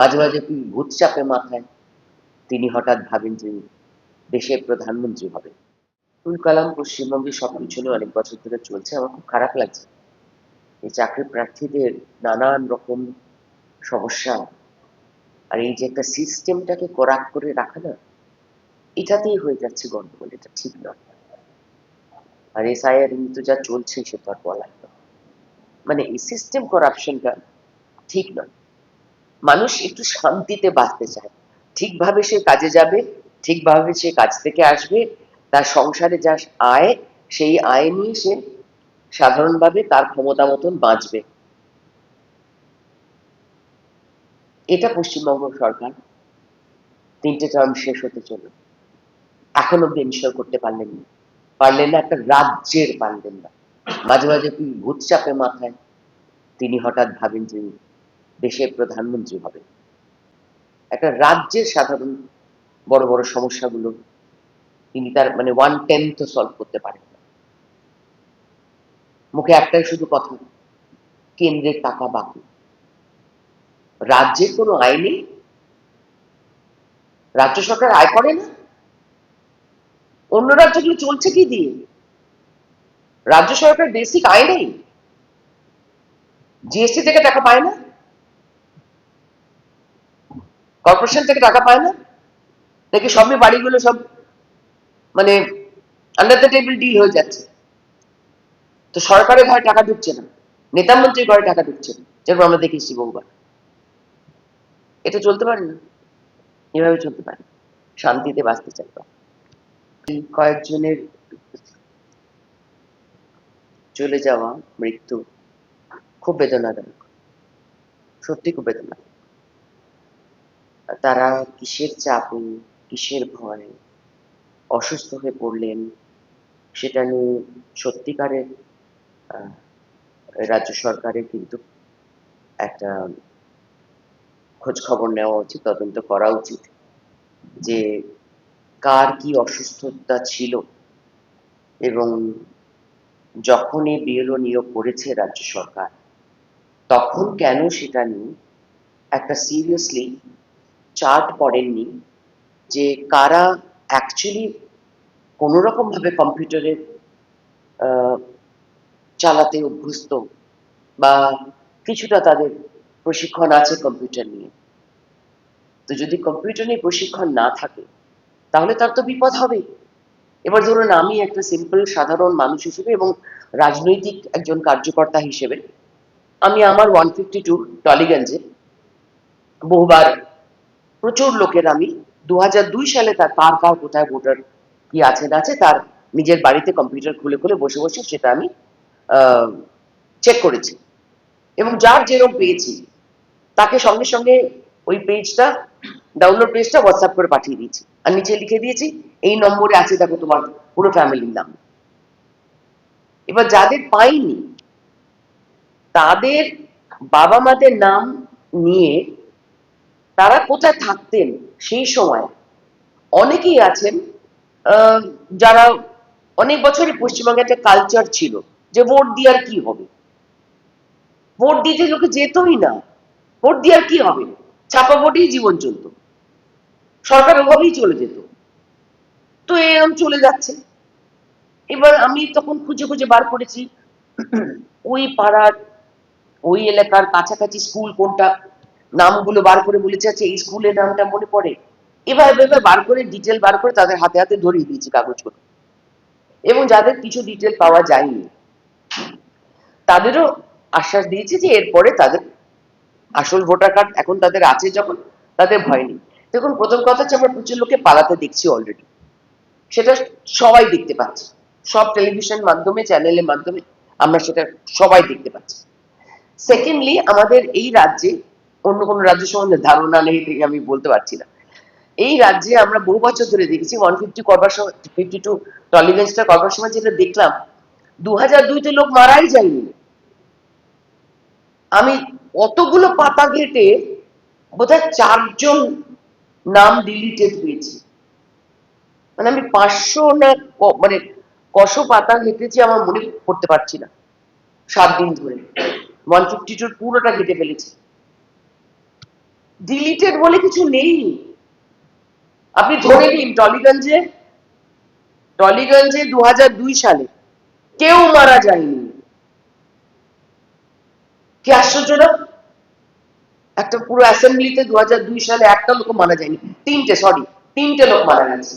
মাঝে মাঝে কি ভূত চাপে মাথায়? তিনি হঠাৎ ভাবেন যে দেশের প্রধানমন্ত্রী হবে। আব্দুল কালাম পশ্চিমবঙ্গে সব পিছনে অনেক বছর ধরে চলছে, আমার খুব খারাপ লাগছে। এই চাকরি প্রার্থীদের নানান রকম সমস্যা। আর এই যে একটা সিস্টেমটাকে করাপ করে রাখা না, এটাতেই হয়ে যাচ্ছে গন্ডগোল, এটা ঠিক নয়। আর এস এসআইআর তো যা চলছে সে তো আর বলার নয়। মানে এই সিস্টেম করাপশনটা ঠিক নয়। মানুষ একটু শান্তিতে বাঁচতে চায়। ঠিকভাবে সে কাজে যাবে, ঠিকভাবে সে কাজ থেকে আসবে, তার সংসারে যা আয়, সেই আয় নিয়ে সে সাধারণভাবে তার ক্ষমতা মতন বাঁচবে। এটা পশ্চিমবঙ্গ সরকার। তিনটে টার্ম শেষ হতে চলল। এখন অব্দি এনশিওর করতে পারলেন না। পারলেন না একটা রাজ্যের পারলেন না মাঝে মাঝে ভূত চাপে মাথায়? তিনি হঠাৎ ভাবেন যে দেশের প্রধানমন্ত্রী হবে একটা রাজ্যের সাধারণ বড় বড় সমস্যাগুলো তিনি তার মানে ওয়ান টেন্থ সলভ করতে পারেন না। মুখে একটাই শুধু কথা, কেন্দ্রের টাকা বাকি। রাজ্যের কোনো আয় নেই? রাজ্য সরকার আয় করে না? অন্য রাজ্যগুলো চলছে কি দিয়ে? রাজ্য সরকার বেসিক আয় নেই? জিএসটি থেকে টাকা পায় না? কর্পোরেশন থেকে টাকা পায় না? নাকি সবই বাড়িগুলো সব মানে আন্ডার দ্য টেবিল ডিল হয়ে যাচ্ছে। তো সরকারের ঘরে টাকা ঢুকছে না। নেতা মন্ত্রীর ঘরে টাকা ঢুকছে না। যেরকম আমরা দেখেছি বহুবার। এটা চলতে পারে না। এভাবে চলতে পারে। শান্তিতে বাঁচতে চাই কয়েকজনের চলে যাওয়া মৃত্যু খুব বেদনাদায়ক। সত্যি খুব বেদনাদায়ক। তারা কিসের চাপে কিসের ভয়ে? অসুস্থ হয়ে পড়লেন, সেটা নিয়ে সত্যিকারের রাজ্য সরকারের কিন্তু একটা খোঁজ খবর নেওয়া উচিত, তদন্ত করা উচিত যে কার কি অসুস্থতা ছিল এবং যখন যখনই বিএলও নিয়োগ করেছে রাজ্য সরকার, তখন কেন সেটা নিয়ে একটা সিরিয়াসলি চার্ট করেননি যে কারা অ্যাকচুয়ালি কোনো রকম ভাবে কম্পিউটারে চালাতে অভ্যস্ত বা কিছুটা তাদের প্রশিক্ষণ আছে কম্পিউটার নিয়ে। তো যদি কম্পিউটার নিয়ে প্রশিক্ষণ না থাকে, তাহলে তার তো বিপদ হবে। এবার ধরুন আমি একটা সিম্পল সাধারণ মানুষ হিসেবে এবং রাজনৈতিক একজন কার্যকর্তা হিসেবে, আমি আমার ওয়ান ফিফটি টু টলিগঞ্জে বহুবার প্রচুর লোকের আমি। দু সালে তার কার কার কোথায় ভোটার কি আছে না আছে, তার নিজের বাড়িতে কম্পিউটার খুলে খুলে বসে বসে সেটা আমি চেক করেছি। এবং যার যেরকম পেয়েছি, তাকে সঙ্গে সঙ্গে ওই পেজটা ডাউনলোড পেজটা হোয়াটসঅ্যাপ করে পাঠিয়ে দিয়েছি। আর নিচে লিখে দিয়েছি, এই নম্বরে আছে দেখো তোমার পুরো ফ্যামিলির নাম। এবার যাদের পাইনি, তাদের বাবা মাদের নাম নিয়ে তারা কোথায় থাকতেন সেই সময়? অনেকেই আছেন যারা অনেক বছরই পশ্চিমবঙ্গে একটা কালচার ছিল যে ভোট দিয়ে আর কি হবে? ভোট দিতে লোকে যেতই না, ভোট দিয়ে আর কি হবে? ছাপা ভোটেই জীবন চলতো। সরকার ওভাবেই চলে যেত। তো এরকম চলে যাচ্ছে। এবার আমি তখন খুঁজে খুঁজে বার করেছি, ওই পাড়ার, ওই এলাকার কাছাকাছি স্কুল কোনটা? নামগুলো বার করে বলেছে আচ্ছা এই স্কুলের নামটা মনে পড়ে? এবার এবার বার করে ডিটেল বার করে তাদের হাতে হাতে ধরিয়ে দিয়েছি কাগজগুলো এবং যাদের কিছু ডিটেল পাওয়া যায়নি, তাদেরও আশ্বাস দিয়েছি যে এরপরে তাদের আসল ভোটার কার্ড এখন তাদের আছে যখন তাদের ভয় নেই। দেখুন, প্রথম কথা হচ্ছে আমরা প্রচুর লোকে পালাতে দেখছি অলরেডি সেটা সবাই দেখতে পাচ্ছে। সব টেলিভিশন মাধ্যমে চ্যানেলের মাধ্যমে আমরা সেটা সবাই দেখতে পাচ্ছি। সেকেন্ডলি আমাদের এই রাজ্যে অন্য কোনো রাজ্য সম্বন্ধে ধারণা নেই থেকে আমি বলতে পারছি না। এই রাজ্যে আমরা বহু বছর ধরে দেখেছি ওয়ান ফিফটি করবার সময় ফিফটি টু টলিগঞ্জটা করবার সময় যেটা দেখলাম দু হাজার দুইতে লোক মারাই যায়নি। আমি অতগুলো পাতা ঘেটে বোধহয় চারজন নাম ডিলিটেড পেয়েছি। মানে আমি পাঁচশো না মানে কশো পাতা ঘেটেছি আমার মনে করতে পারছি না। সাত দিন ধরে। ওয়ান ফিফটি টুর পুরোটা ঘেটে ফেলেছি। ডিলিটেড বলে কিছু নেই। আপনি ধরে নিন টলিগঞ্জে টলিগঞ্জে দু সালে কেউ মারা যায়নি। কি আশ্চর্য না একটা পুরো অ্যাসেম্বলিতে দু সালে একটা লোক মারা যায়নি। তিনটে সরি তিনটে লোক মারা গেছে।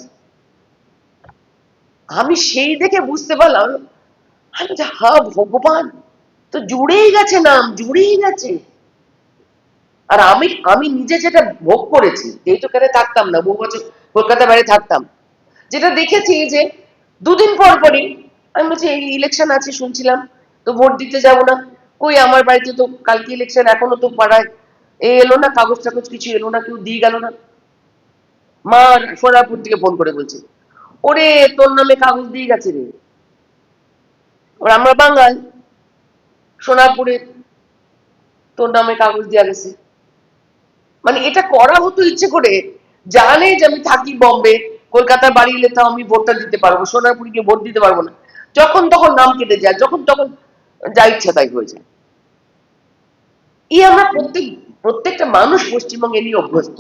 আমি সেই দেখে বুঝতে পারলাম আমি হা ভগবান! তো জুড়েই গেছে নাম, জুড়েই গেছে। আর আমি আমি নিজে যেটা ভোগ করেছি যেহেতু এখানে থাকতাম না, বহু বছর কলকাতা বাইরে থাকতাম, যেটা দেখেছি যে দুদিন পর পরই আমি বলছি, এই ইলেকশন আছে, শুনছিলাম, তো ভোট দিতে যাব না। কই, আমার বাড়িতে তো কালকে ইলেকশন এখনও তো পাড়ায় এ এলো না কাগজ টাগজ কিছু এলো না, কেউ দিয়ে গেল না। মা সোনারপুর থেকে ফোন করে বলছে, ওরে, তোর নামে কাগজ দিয়ে গেছে রে। ওর আমরা বাঙাল সোনারপুরে তোর নামে কাগজ দেওয়া গেছে। মানে এটা করা হতো ইচ্ছে করে। জানে যে আমি থাকি বম্বে, কলকাতার বাড়ি এলে তাও আমি ভোটটা দিতে পারব সোনারপুরে গিয়ে ভোট দিতে পারব না। যখন তখন নাম কেটে যায়, যখন তখন যা ইচ্ছা তাই হয়ে যায়। এই আমরা প্রত্যেক, প্রত্যেকটা মানুষ পশ্চিমবঙ্গে নিয়ে অভ্যস্ত।